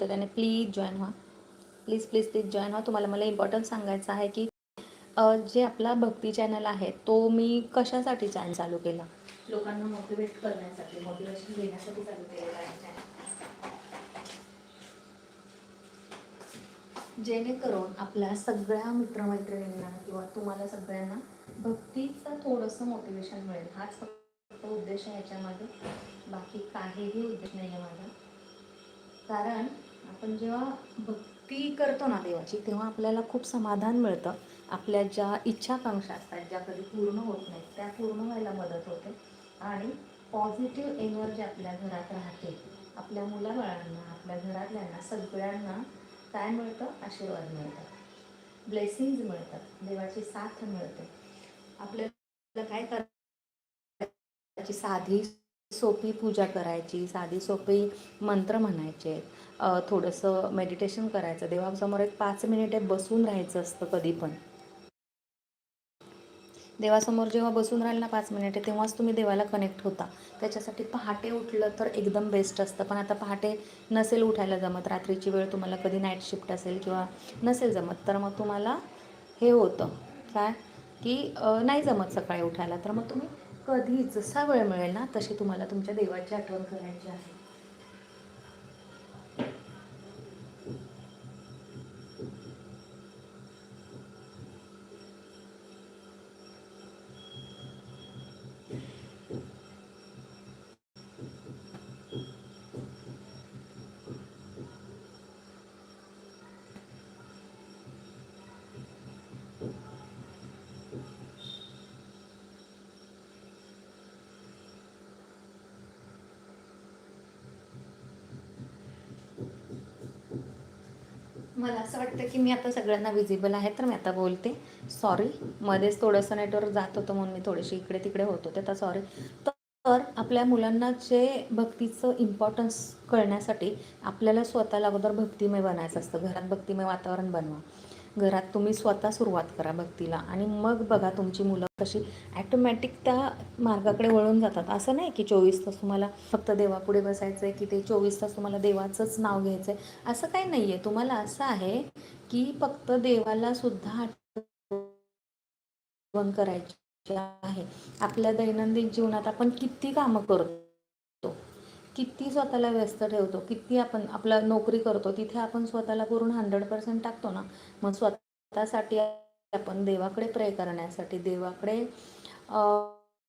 तर त्याने please join व्हा. प्लीज प्लीज प्लीज जॉईन व्हा. तुम्हाला मला इम्पॉर्टन्स सांगायचं आहे की जे आपला भक्ती चॅनल आहे तो मी कशासाठी चॅनल चालू केला? लोकांना मोटिवेट करण्यासाठी मोटिवेशन देण्यासाठी चालू केलेला आहे जेणेकरून आपल्या सगळ्या मित्रमैत्रिणींना किंवा तुम्हाला सगळ्यांना भक्तीचं थोडंसं मोटिवेशन मिळेल. हाच फक्त उद्देश आहे याच्यामध्ये बाकी काहीही उद्देश नाही आहे माझा. कारण आपण जेव्हा भक्ती करतो ना देवाची तेव्हा आपल्याला खूप समाधान मिळतं. आपल्या ज्या इच्छाकांक्षा असतात ज्या कधी पूर्ण होत नाहीत त्या पूर्ण व्हायला मदत होते. आणि पॉझिटिव्ह एनर्जी आपल्या घरात राहते. आपल्या मुलाबाळांना आपल्या घरातल्यांना सगळ्यांना काय मिळतं? आशीर्वाद मिळतात. ब्लेसिंग्ज मिळतात. देवाची साथ मिळते. आपल्याला काय करायची? साधी सोपी पूजा करायची साधी सोपी मंत्र म्हणायचे थोडंसं मेडिटेशन करायचं. देवासमोर एक पाच मिनिटे बसून राहायचं असतं कधी पण. देवासमोर जेव्हा बसून राहील ना पाच मिनिटे तेव्हाच तुम्ही देवाला कनेक्ट होता. त्याच्यासाठी पहाटे उठलं तर एकदम बेस्ट असतं. पण आता पहाटे नसेल उठायला जमत. रात्रीची वेळ तुम्हाला कधी नाईट शिफ्ट असेल किंवा नसेल जमत तर मग तुम्हाला हे होतं. काय? की नाही जमत सकाळी उठायला. तर मग तुम्ही कधी जसा वेळ मिळेल ना तशी तुम्हाला तुमच्या देवाची आठवण करायची आहे. मला असं वाटतं की मी आता सगळ्यांना विजिबल आहे तर मी आता बोलते. सॉरी मध्येच थोडंसं नेटवर्क जात होतं म्हणून मी थोडीशी इकडे तिकडे होत होते तर सॉरी तर आपल्या मुलांना जे भक्तीचं इम्पॉर्टन्स कळण्यासाठी आपल्याला स्वतःला अगोदर भक्तिमय बनायचं असतं घरात भक्तिमय वातावरण बनवा. घरात तुम्ही स्वतः सुरुवात करा भक्तीला. आणि मग बघा तुमची मुलं कशी ॲटोमॅटिक त्या मार्गाकडे वळून जातात. असं नाही की चोवीस तास तुम्हाला फक्त देवापुढे बसायचं आहे की ते चोवीस तास तुम्हाला देवाचंच नाव घ्यायचं आहे असं काही नाही आहे तुम्हाला असं आहे की फक्त देवाला सुद्धा आठवण करायची आहे. आपल्या दैनंदिन जीवनात आपण किती कामं करतो. किती स्वतःला व्यस्त ठेवतो किती आपण आपला नोकरी करतो तिथे आपण स्वतःला पूर्ण हंड्रेड पर्सेंट टाकतो ना. मग स्वतःसाठी आपण देवाकडे प्रे करण्यासाठी देवाकडे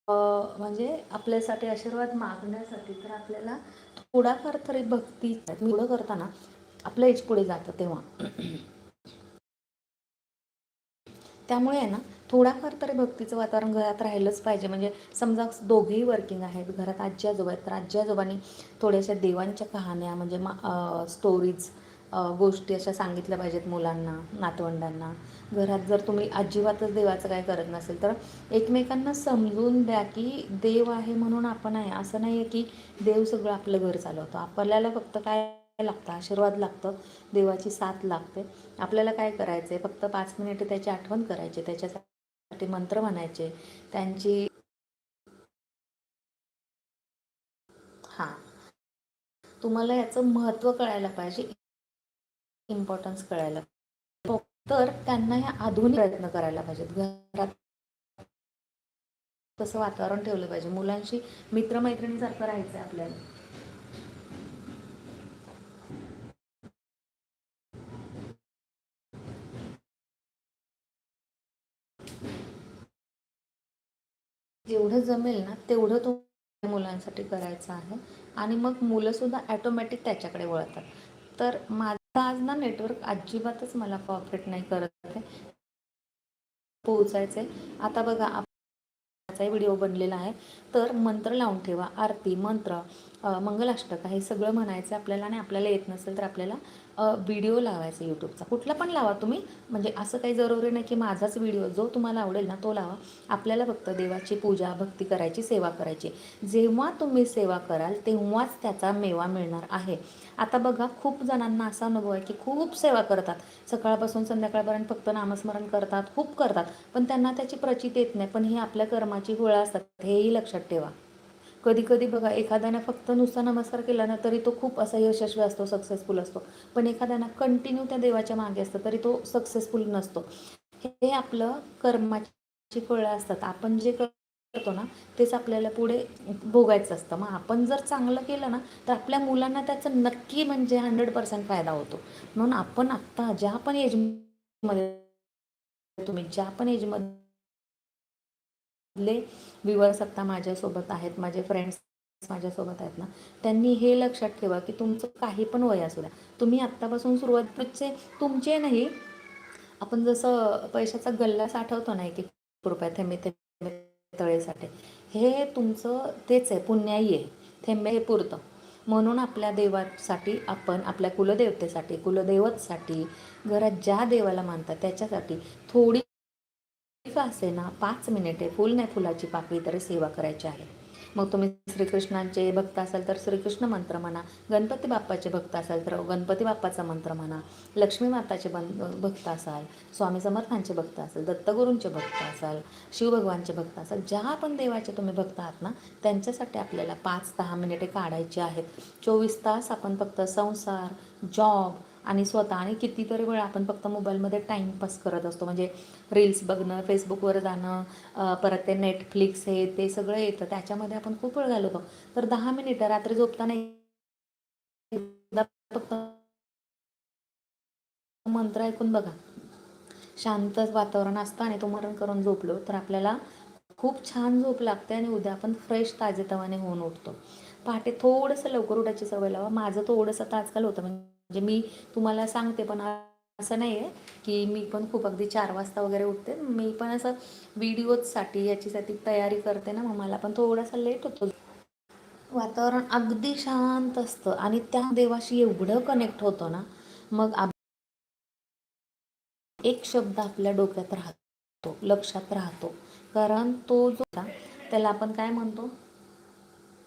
म्हणजे आपल्यासाठी आशीर्वाद मागण्यासाठी तर आपल्याला थोडाफार तरी भक्ती पुढं करताना आपलं एज पुढे जातं तेव्हा. त्यामुळे आहे ना थोडाफार तरी भक्तीचं वातावरण घरात राहिलंच पाहिजे. म्हणजे समजा दोघेही वर्किंग आहेत घरात आजी आजोबा आहेत तर आजी आजोबांनी थोड्याशा देवांच्या कहाण्या म्हणजे मा स्टोरीज गोष्टी अशा सांगितल्या पाहिजेत मुलांना नातवंडांना. घरात जर तुम्ही अजिबातच देवाचं काय करत नसेल तर एकमेकांना समजून द्या की देव आहे म्हणून आपण आहे. असं नाही आहे की देव सगळं आपलं घर चालवतो. आपल्याला फक्त काय लागतं? आशीर्वाद लागतं. देवाची साथ लागते. आपल्याला काय करायचं आहे फक्त पाच मिनिटं त्याची आठवण करायची. त्याच्यासाठी मंत्र म्हणायचे. त्यांची हां. तुम्हाला याचं महत्त्व कळायला पाहिजे. इम्पॉर्टन्स कळायला तर त्यांना ह्या आधुनिक प्रयत्न करायला पाहिजेत. घरात तसं वातावरण ठेवलं पाहिजे. मुलांशी मित्रमैत्रिणीसारखं राहायचं आहे आपल्याला. जेवढं जमेल ना तेवढं तो मुलांसाठी करायचं आहे. आणि मग मुलंसुद्धा ॲटोमॅटिक त्याच्याकडे वळतात. तर माझं आज ना नेटवर्क अजिबातच मला कॉपरेट नाही करत आहे. पोहोचायचं आहे आता बघा व्हिडिओ बनलेला आहे. तर मंत्र लावून ठेवा. आरती मंत्र. मंगलाष्टक हे सगळं म्हणायचं आपल्याला आणि आपल्याला येत नसेल तर आपल्याला व्हिडिओ लावायचा यूट्यूबचा. कुठला पण लावा तुम्ही. म्हणजे असं काही जरुरी नाही की माझाच व्हिडिओ जो तुम्हाला आवडेल ना तो लावा. आपल्याला फक्त देवाची पूजा भक्ती करायची सेवा करायची. जेव्हा तुम्ही सेवा कराल तेव्हाच त्याचा मेवा मिळणार आहे. आता बघा खूप जणांना असा अनुभव आहे की खूप सेवा करतात. सकाळपासून संध्याकाळपर्यंत फक्त नामस्मरण करतात खूप करतात. पण त्यांना त्याची प्रचित येत नाही. पण ही आपल्या कर्माची गोळा असतात हेही लक्षात ठेवा. कधी कधी बघा एखाद्याने फक्त नुसता नमस्कार केला ना तरी तो खूप असा यशस्वी असतो सक्सेसफुल असतो. पण एखाद्यानं कंटिन्यू त्या देवाच्या मागे असतं तरी तो सक्सेसफुल नसतो. हे आपलं कर्माची फळं असतात. आपण जे करतो ना तेच आपल्याला पुढे भोगायचं असतं. मग आपण जर चांगलं केलं ना तर आपल्या मुलांना त्याचं नक्की म्हणजे हंड्रेड पर्सेंट फायदा होतो. म्हणून आपण आत्ता ज्या पण एजमध्ये तुम्ही ज्या पण एजमध्ये एजमधले विवर्स आत्ता माझ्यासोबत आहेत माझे फ्रेंड्स माझ्यासोबत आहेत ना त्यांनी हे लक्षात ठेवा की तुमचं काही पण वय असू द्या. तुम्ही आत्तापासून सुरुवातीचे म्हणजे तुमचे नाही आपण जसं पैशाचा गल्ला साठवतो ना एक एक रुपया थेंबे थेंबे तळेसाठी हे तुमचं तेच आहे पुण्याई आहे थेंबे हे पुरतं. म्हणून आपल्या देवासाठी आपण आपल्या कुलदेवतेसाठी कुलदैवतसाठी घरात ज्या देवाला मानतात त्याच्यासाठी थोडी असे ना पाच मिनिटे फुल नाही फुलाची पाकळी तरी सेवा करायची आहे. मग तुम्ही श्रीकृष्णांचे भक्त असाल तर श्रीकृष्ण मंत्र म्हणा गणपती बाप्पाचे भक्त असाल तर गणपती बाप्पाचा मंत्र म्हणा लक्ष्मी माताचे बन भक्त असाल स्वामी समर्थांचे भक्त असाल दत्तगुरूंचे भक्त असाल शिवभगवानचे भक्त असाल ज्या पण देवाचे तुम्ही भक्त आहात ना त्यांच्यासाठी आपल्याला पाच दहा मिनिटे काढायची आहेत. चोवीस तास आपण फक्त संसार जॉब आणि स्वतः. आणि कितीतरी वेळ आपण फक्त मोबाईलमध्ये टाईमपास करत असतो. म्हणजे रील्स बघणं फेसबुकवर जाणं परत ते नेटफ्लिक्स हे ते सगळं येतं. त्याच्यामध्ये आपण खूप वेळ घालवतो. तर दहा मिनिटं रात्री झोपताना फक्त मंत्र ऐकून बघा. शांत वातावरण असतं आणि तो मरण करून झोपलो तर आपल्याला खूप छान झोप लागते आणि उद्या आपण फ्रेश ताजेतवाने होऊन उठतो. पहाटे थोडंसं लवकर उठायची सवय लावा. माझं थोडंसं तर आजकाल होतं. म्हणजे म्हणजे मी तुम्हाला सांगते पण असं नाही आहे की मी पण खूप अगदी चार वाजता वगैरे उठते. मी पण असं व्हिडिओजसाठी याच्यासाठी तयारी करते ना मग मला पण थोडासा लेट होतो. वातावरण अगदी शांत असतं आणि त्या देवाशी एवढं कनेक्ट होतं ना मग एक शब्द आपल्या डोक्यात राहतो लक्षात राहतो. कारण तो जो त्याला आपण काय म्हणतो?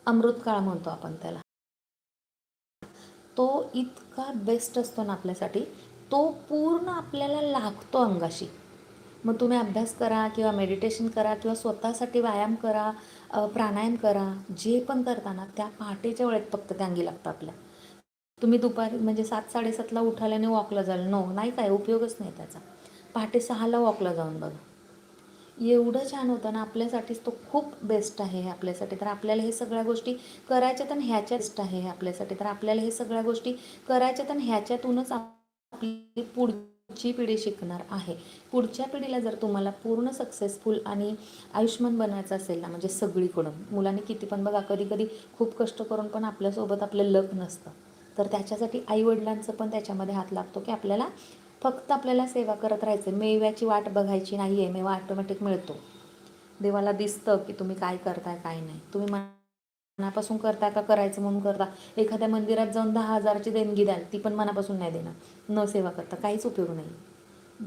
अमृतकाळ म्हणतो आपण त्याला. तो इतका बेस्ट असतो ना आपल्यासाठी तो पूर्ण आपल्याला लागतो अंगाशी. मग तुम्ही अभ्यास करा किंवा मेडिटेशन करा किंवा स्वतःसाठी व्यायाम करा प्राणायाम करा जे पण करताना त्या पहाटेच्या वेळेत फक्त त्या अंगी लागतं आपल्या. तुम्ही दुपारी म्हणजे सात साडेसातला उठाल्याने वॉकला जाल. नो नाही काय उपयोगच नाही त्याचा. पहाटे सहाला वॉकला जाऊन बघा. एवढं छान होतं ना आपल्यासाठीच तो खूप बेस्ट आहे आपल्यासाठी. तर आपल्याला हे सगळ्या गोष्टी करायच्या तर ह्याच्यात आहे आपल्यासाठी. तर आपल्याला हे सगळ्या गोष्टी करायच्या तर ह्याच्यातूनच आपली पुढची पिढी शिकणार आहे. पुढच्या पिढीला जर तुम्हाला पूर्ण सक्सेसफुल आणि आयुष्यमान बनायचं असेल ना म्हणजे सगळीकडून मुलांनी किती पण बघा कधी कधी खूप कष्ट करून पण आपल्यासोबत आपलं लक नसतं तर त्याच्यासाठी आईवडिलांचं पण त्याच्यामध्ये हात लागतो की आपल्याला फक्त आपल्याला सेवा करत राहायचं. मेव्याची वाट बघायची नाही आहे मेवा ऑटोमॅटिक मिळतो. देवाला दिसतं की तुम्ही काय करताय काय नाही. तुम्ही मनापासून करताय का करायचं म्हणून करता? एखाद्या मंदिरात जाऊन दहा हजाराची देणगी द्याल ती पण मनापासून नाही देणार. न सेवा करता काहीच उपयोग नाही.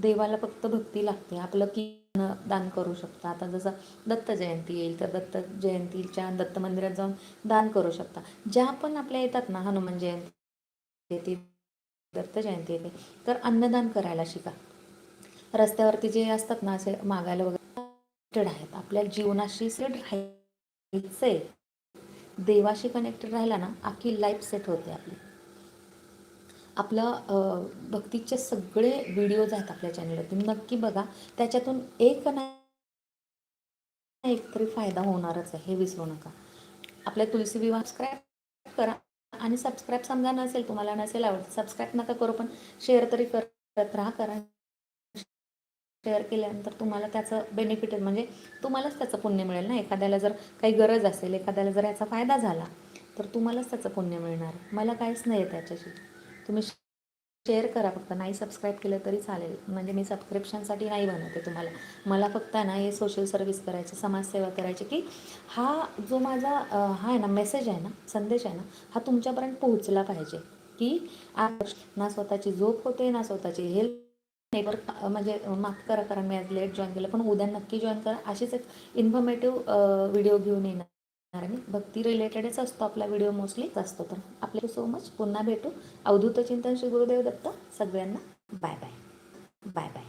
देवाला फक्त भक्ती लागते. आपलं की दान करू शकता. आता जसं दत्त जयंती येईल तर दत्त जयंतीच्या दत्त मंदिरात जाऊन दान करू शकता. ज्या पण आपल्या येतात ना हनुमान जयंती दत्त जयंती येते. तर अन्नदान करायला शिका. रस्त्यावरती जे असतात ना असे मागायला वगैरे आहेत. आपल्या जीवनाशी सेट राहायचंय. देवाशी कनेक्टेड राहिला ना अख्खी लाईफ सेट होते आपली. आपलं भक्तीचे सगळे व्हिडिओज आहेत आपल्या चॅनलवरती तुम्ही नक्की बघा. त्याच्यातून एक ना एक तरी फायदा होणारच आहे. हे विसरू नका. आपल्या तुलसी विवाह सबस्क्राईब करा. आणि सबस्क्राईब समजा नसेल तुम्हाला नसेल आवडत सबस्क्राईब नका करू पण शेअर तरी करत राहा कारण शेअर केल्यानंतर तुम्हाला त्याचं बेनिफिट म्हणजे तुम्हालाच त्याचं पुण्य मिळेल ना. एखाद्याला जर काही गरज असेल एखाद्याला जर याचा फायदा झाला तर तुम्हालाच त्याचं पुण्य मिळणार. मला काहीच नाही आहे त्याच्याशी. तुम्ही शेअर करा फक्त. नाही सबस्क्राईब केलं तरी चालेल. म्हणजे मी सबस्क्रिप्शनसाठी नाही बनवते तुम्हाला. मला फक्त ना हे सोशल सर्व्हिस करायचं समाजसेवा करायची की हा जो माझा हा आहे ना मेसेज आहे ना संदेश आहे ना हा तुमच्यापर्यंत पोहोचला पाहिजे. की आज ना स्वतःची झोप होते ना स्वतःची हेल्थ नेबर म्हणजे माफ करा कारण मी आज लेट जॉईन केलं पण उद्या नक्की जॉईन करा. अशीच एक इन्फॉर्मेटिव्ह व्हिडिओ घेऊन येणार. आणि भक्ती रिलेटेडच असतो आपला व्हिडिओ मोस्टलीच असतो तर. आपले सो मच पुन्हा भेटू. अवधूत चिंतन श्री गुरुदेव दत्त. सगळ्यांना बाय बाय बाय बाय